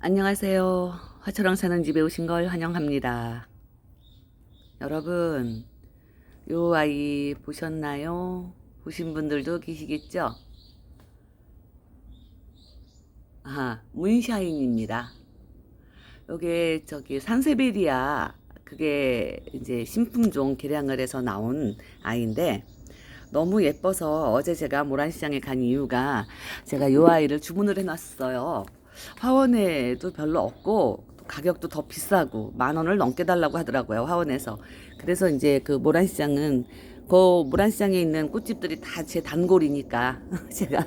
안녕하세요. 화초랑 사는 집에 오신 걸 환영합니다. 여러분, 요 아이 보셨나요? 보신 분들도 계시겠죠? 아, 문샤인입니다. 요게 저기 산세베리아 그게 이제 신품종 개량을 해서 나온 아이인데 너무 예뻐서 어제 제가 모란시장에 간 이유가 제가 요 아이를 주문을 해놨어요. 화원에도 별로 없고 가격도 더 비싸고 만 원을 넘게 달라고 하더라고요 화원에서. 그래서 이제 그 모란시장은 그 모란시장에 있는 꽃집들이 다 제 단골이니까 제가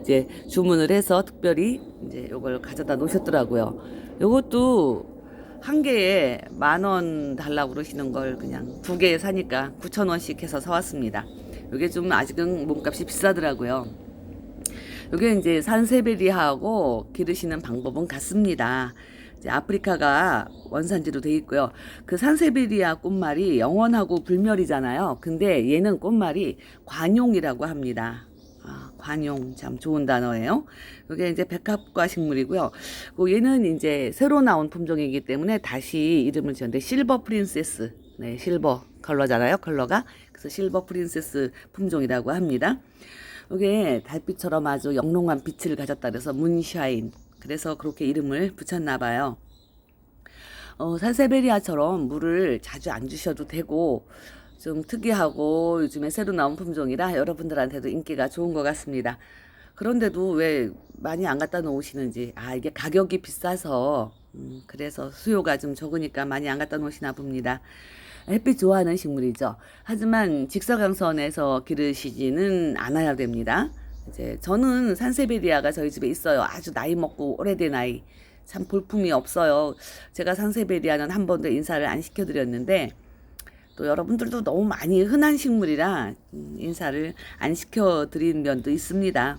이제 주문을 해서 특별히 이제 요걸 가져다 놓으셨더라고요. 요것도 한 개에 만 원 달라고 그러시는 걸 그냥 두 개 사니까 9천 원씩 해서 사왔습니다. 요게 좀 아직은 몸값이 비싸더라고요. 요게 이제 산세베리아하고 기르시는 방법은 같습니다. 이제 아프리카가 원산지로 돼 있고요. 그 산세베리아 꽃말이 영원하고 불멸이잖아요. 근데 얘는 꽃말이 관용이라고 합니다. 아, 관용 참 좋은 단어예요. 이게 이제 백합과 식물이고요. 그 얘는 이제 새로 나온 품종이기 때문에 다시 이름을 지었는데 실버 프린세스. 네, 실버 컬러잖아요. 컬러가. 그래서 실버 프린세스 품종이라고 합니다. 이게 달빛처럼 아주 영롱한 빛을 가졌다 그래서 문샤인. 그래서 그렇게 이름을 붙였나 봐요. 어, 산세베리아처럼 물을 자주 안 주셔도 되고 좀 특이하고 요즘에 새로 나온 품종이라 여러분들한테도 인기가 좋은 것 같습니다. 그런데도 왜 많이 안 갖다 놓으시는지 아 이게 가격이 비싸서 음, 그래서 수요가 좀 적으니까 많이 안 갖다 놓으시나 봅니다. 햇빛 좋아하는 식물이죠. 하지만 직사광선에서 기르시지는 않아야 됩니다. 이제 저는 산세베리아가 저희 집에 있어요. 아주 나이 먹고 오래된 아이. 참 볼품이 없어요. 제가 산세베리아는 한 번도 인사를 안 시켜드렸는데 또 여러분들도 너무 많이 흔한 식물이라 음, 인사를 안 시켜드린 면도 있습니다.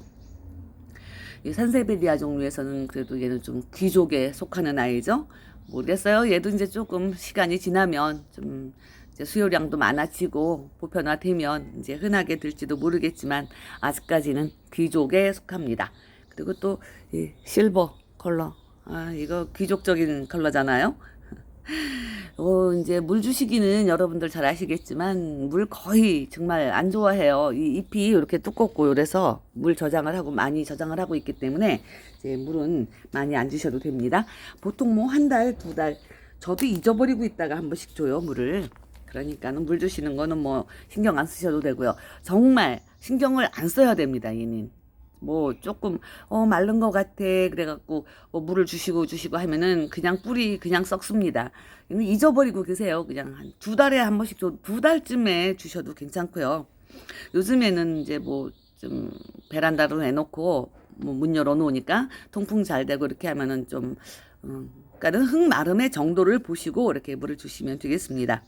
이 산세베리아 종류에서는 그래도 얘는 좀 귀족에 속하는 아이죠. 모르겠어요. 얘도 이제 조금 시간이 지나면 좀 수요량도 많아지고 보편화되면 이제 흔하게 될지도 모르겠지만 아직까지는 귀족에 속합니다. 그리고 또이 실버 컬러. 아, 이거 귀족적인 컬러잖아요. 어, 이제 물 주시기는 여러분들 잘 아시겠지만 물 거의 정말 안 좋아해요. 이 잎이 이렇게 두껍고 그래서 물 저장을 하고 많이 저장을 하고 있기 때문에 이제 물은 많이 안 주셔도 됩니다. 보통 뭐 한 달, 두 달, 저도 잊어버리고 있다가 한 번씩 줘요, 물을. 그러니까는 물 주시는 거는 뭐 신경 안 쓰셔도 되고요. 정말 신경을 안 써야 됩니다, 얘는. 뭐 조금 어 마른 것 같아 그래갖고 뭐 물을 주시고 주시고 하면은 그냥 뿌리 그냥 썩습니다. 잊어버리고 계세요. 그냥 한 두 달에 한 번씩 줘, 두 달쯤에 주셔도 괜찮고요. 요즘에는 이제 뭐 좀 베란다로 내놓고 뭐 문 열어 놓으니까 통풍 잘 되고 이렇게 하면은 좀 음, 그러니까는 흙 마름의 정도를 보시고 이렇게 물을 주시면 되겠습니다.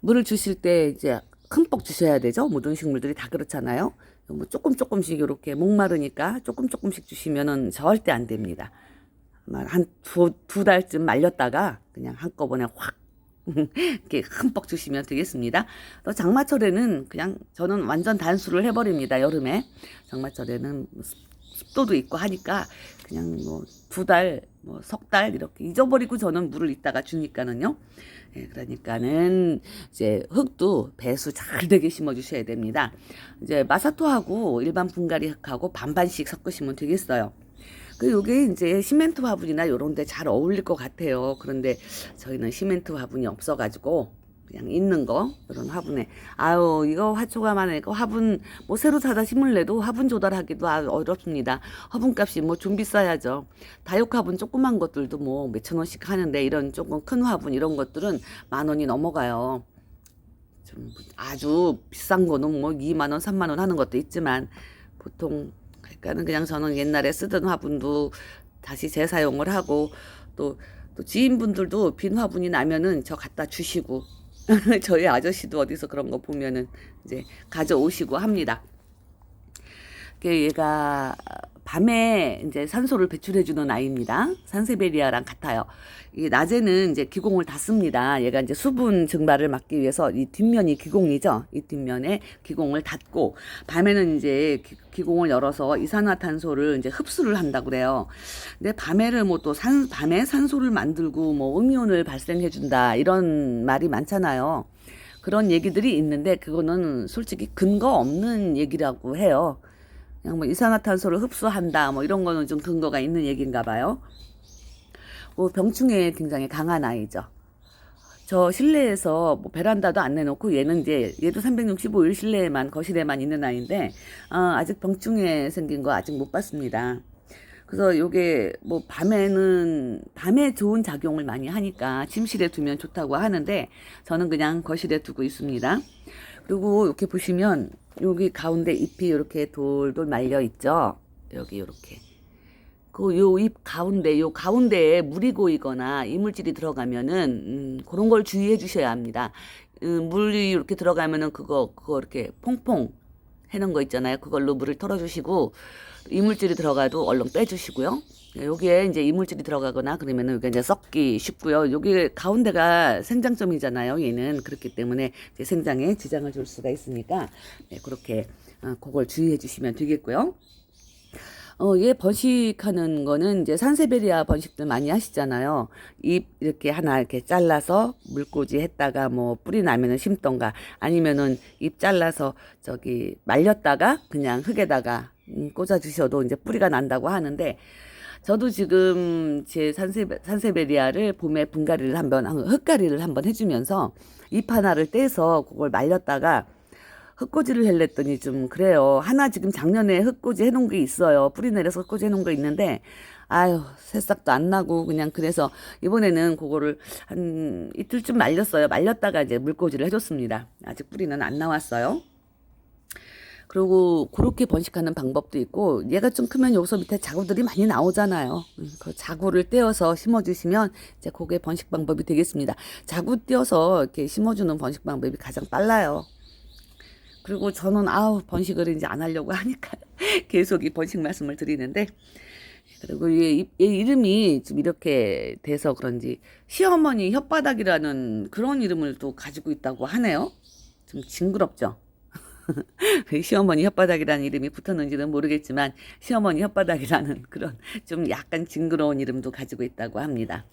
물을 주실 때 이제 흠뻑 주셔야 되죠. 모든 식물들이 다 그렇잖아요. 뭐 조금 조금씩 이렇게 목마르니까 조금 조금씩 주시면은 절대 안 됩니다. 한두 두 달쯤 말렸다가 그냥 한꺼번에 확 이렇게 흠뻑 주시면 되겠습니다. 또 장마철에는 그냥 저는 완전 단수를 해버립니다. 여름에 장마철에는 뭐 습- 습도도 있고 하니까 그냥 뭐 두 달, 뭐 석 달 이렇게 잊어버리고 저는 물을 이따가 주니까는요. 예, 그러니까는 이제 흙도 배수 잘 되게 심어 주셔야 됩니다. 이제 마사토하고 일반 분갈이 흙하고 반반씩 섞으시면 되겠어요. 그 요게 이제 시멘트 화분이나 요런 데 잘 어울릴 것 같아요. 그런데 저희는 시멘트 화분이 없어 가지고 그냥 있는 거 이런 화분에 아유 이거 화초가 많으니까 화분 뭐 새로 사다 심을래도 화분 조달하기도 아주 어렵습니다. 화분값이 뭐 좀 비싸야죠. 다육 화분 조그만 것들도 뭐 몇천 원씩 하는데 이런 조금 큰 화분 이런 것들은 만 원이 넘어가요. 좀 아주 비싼 거는 뭐 2만 원, 3만 원 하는 것도 있지만 보통 그러니까는 그냥 저는 옛날에 쓰던 화분도 다시 재사용을 하고 또, 또 지인분들도 빈 화분이 나면은 저 갖다 주시고 저희 아저씨도 어디서 그런 거 보면은 이제 가져오시고 합니다. 그 얘가 밤에 이제 산소를 배출해주는 아이입니다. 산세베리아랑 같아요. 이 낮에는 이제 기공을 닫습니다. 얘가 이제 수분 증발을 막기 위해서 이 뒷면이 기공이죠. 이 뒷면에 기공을 닫고 밤에는 이제 기, 기공을 열어서 이산화탄소를 이제 흡수를 한다 그래요. 근데 밤에를 뭐 또 산, 밤에 산소를 만들고 뭐 음이온을 발생해 준다 이런 말이 많잖아요. 그런 얘기들이 있는데 그거는 솔직히 근거 없는 얘기라고 해요. 뭐 이산화탄소를 흡수한다 뭐 이런 거는 좀 근거가 있는 얘기인가 봐요. 뭐 병충해에 굉장히 강한 아이죠. 저 실내에서 뭐 베란다도 안 내놓고 얘는 이제 얘도 365일 실내에만 거실에만 있는 아이인데 어, 아직 병충해 생긴 거 아직 못 봤습니다. 그래서 요게 뭐 밤에는 밤에 좋은 작용을 많이 하니까 침실에 두면 좋다고 하는데 저는 그냥 거실에 두고 있습니다. 그리고 이렇게 보시면 여기 가운데 잎이 이렇게 돌돌 말려 있죠. 여기 이렇게. 그 요 잎 가운데 요 가운데에 물이 고이거나 이물질이 들어가면은 음, 그런 걸 주의해 주셔야 합니다. 음, 물이 이렇게 들어가면은 그거 그거 이렇게 퐁퐁 해놓은 거 있잖아요. 그걸로 물을 털어주시고 이물질이 들어가도 얼른 빼주시고요. 여기에 이제 이물질이 들어가거나 그러면은 여기 이제 썩기 쉽고요. 여기 가운데가 생장점이잖아요. 얘는 그렇기 때문에 이제 생장에 지장을 줄 수가 있으니까 네, 그렇게 어, 그걸 주의해 주시면 되겠고요. 어, 얘 번식하는 거는 이제 산세베리아 번식들 많이 하시잖아요. 잎 이렇게 하나 이렇게 잘라서 물꽂이 했다가 뭐 뿌리 나면은 심던가 아니면은 잎 잘라서 저기 말렸다가 그냥 흙에다가 음, 꽂아 주셔도 이제 뿌리가 난다고 하는데 저도 지금 제 산세, 산세베리아를 봄에 분갈이를 한번, 흙갈이를 한번 해주면서 잎 하나를 떼서 그걸 말렸다가 흙꽂이를 해랬더니 좀 그래요. 하나 지금 작년에 흙꽂이 해놓은 게 있어요. 뿌리 내려서 흙꽂이 해놓은 거 있는데 아유 새싹도 안 나고 그냥 그래서 이번에는 그거를 한 이틀쯤 말렸어요. 말렸다가 이제 물꽂이를 해줬습니다. 아직 뿌리는 안 나왔어요. 그리고 그렇게 번식하는 방법도 있고 얘가 좀 크면 여기서 밑에 자구들이 많이 나오잖아요. 음, 그 자구를 떼어서 심어주시면 이제 그게 번식 방법이 되겠습니다. 자구 떼어서 이렇게 심어주는 번식 방법이 가장 빨라요. 그리고 저는 아우 번식을 이제 안 하려고 하니까 계속 이 번식 말씀을 드리는데 그리고 얘, 얘 이름이 좀 이렇게 돼서 그런지 시어머니 혓바닥이라는 그런 이름을 또 가지고 있다고 하네요. 좀 징그럽죠. 그 시어머니 혓바닥이라는 이름이 붙었는지는 모르겠지만 시어머니 혓바닥이라는 그런 좀 약간 징그러운 이름도 가지고 있다고 합니다.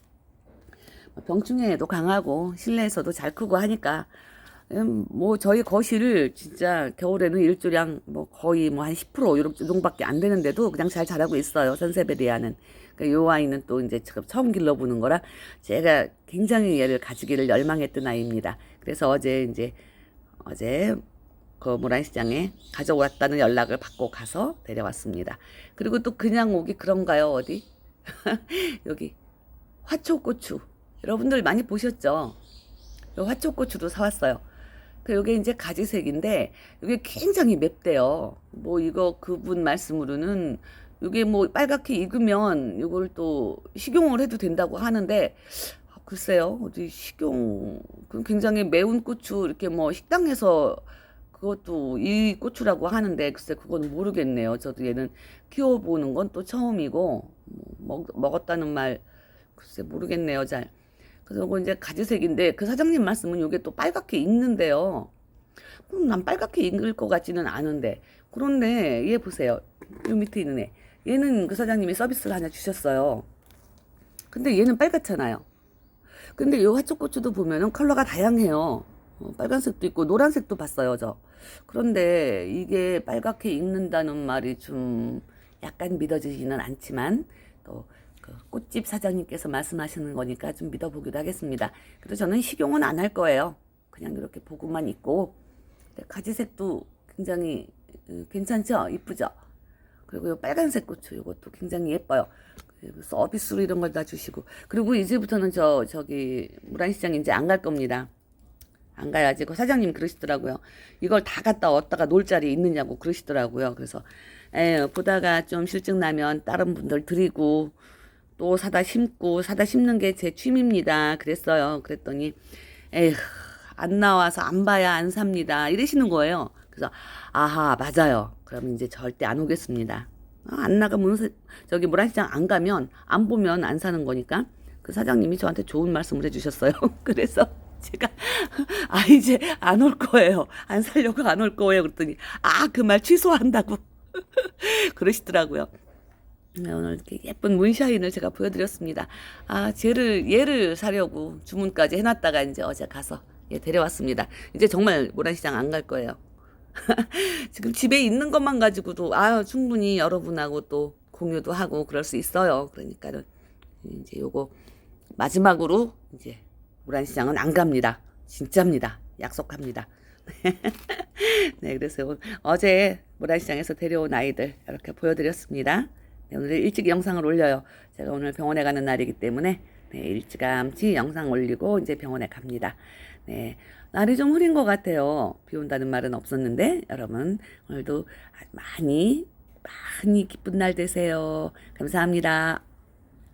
병충해에도 강하고 실내에서도 잘 크고 하니까 음, 뭐 저희 거실을 진짜 겨울에는 일조량 뭐 거의 뭐 한 10% 이런 정도밖에 안 되는데도 그냥 잘 자라고 있어요. 산세베리아는. 그러니까 요 아이는 또 이제 처음 길러보는 거라 제가 굉장히 얘를 가지기를 열망했던 아이입니다. 그래서 어제 이제 어제 그 모란시장에 가져왔다는 연락을 받고 가서 데려왔습니다. 그리고 또 그냥 오기 그런가요 어디? 여기 화초고추 여러분들 많이 보셨죠? 요 화초고추도 사왔어요. 그 요게 이제 가지색인데 이게 굉장히 맵대요. 뭐 이거 그분 말씀으로는 이게 뭐 빨갛게 익으면 이걸 또 식용을 해도 된다고 하는데 아, 글쎄요 어디 식용 그 굉장히 매운 고추 이렇게 뭐 식당에서 그것도 이 고추라고 하는데 글쎄 그건 모르겠네요. 저도 얘는 키워보는 건 또 처음이고 뭐 먹, 먹었다는 말 글쎄 모르겠네요 잘. 그래서 이거 이제 가지색인데 그 사장님 말씀은 이게 또 빨갛게 익는데요. 그럼 난 빨갛게 익을 것 같지는 않은데 그런데 얘 보세요. 요 밑에 있는 애. 얘는 그 사장님이 서비스를 하나 주셨어요. 근데 얘는 빨갛잖아요. 근데 요 화초고추도 보면은 컬러가 다양해요. 어, 빨간색도 있고 노란색도 봤어요, 저. 그런데 이게 빨갛게 익는다는 말이 좀 약간 믿어지지는 않지만 또 그 꽃집 사장님께서 말씀하시는 거니까 좀 믿어보기도 하겠습니다. 그래서 저는 식용은 안 할 거예요. 그냥 이렇게 보고만 있고 가지색도 굉장히 음, 괜찮죠? 이쁘죠? 그리고 이 빨간색 고추 이것도 굉장히 예뻐요. 서비스로 이런 걸 다 주시고 그리고 이제부터는 저 저기 무란시장 이제 안 갈 겁니다. 안 가야지. 그 사장님 그러시더라고요. 이걸 다 갖다 얻다가 놀 자리 있느냐고 그러시더라고요. 그래서 에 보다가 좀 실증 나면 다른 분들 드리고 또 사다 심고 사다 심는 게 제 취미입니다. 그랬어요. 그랬더니 에휴 안 나와서 안 봐야 안 삽니다. 이러시는 거예요. 그래서 아하 맞아요. 그럼 이제 절대 안 오겠습니다. 아, 안 나가면 저기 모란시장 안 가면 안 보면 안 사는 거니까 그 사장님이 저한테 좋은 말씀을 해주셨어요. 그래서 제가 아 이제 안 올 거예요. 안 살려고 안 올 거예요. 그랬더니 아 그 말 취소한다고 그러시더라고요. 네, 오늘 이렇게 예쁜 문샤인을 제가 보여드렸습니다. 아, 쟤를, 얘를 사려고 주문까지 해놨다가 이제 어제 가서 예, 데려왔습니다. 이제 정말 모란시장 안 갈 거예요. 지금 집에 있는 것만 가지고도, 아 충분히 여러분하고 또 공유도 하고 그럴 수 있어요. 그러니까는 이제 요거 마지막으로 이제 모란시장은 안 갑니다. 진짜입니다. 약속합니다. 네, 그래서 어제 모란시장에서 데려온 아이들 이렇게 보여드렸습니다. 네, 오늘 일찍 영상을 올려요. 제가 오늘 병원에 가는 날이기 때문에 네, 일찌감치 영상 올리고 이제 병원에 갑니다. 네, 날이 좀 흐린 것 같아요. 비 온다는 말은 없었는데 여러분 오늘도 많이 많이 기쁜 날 되세요. 감사합니다.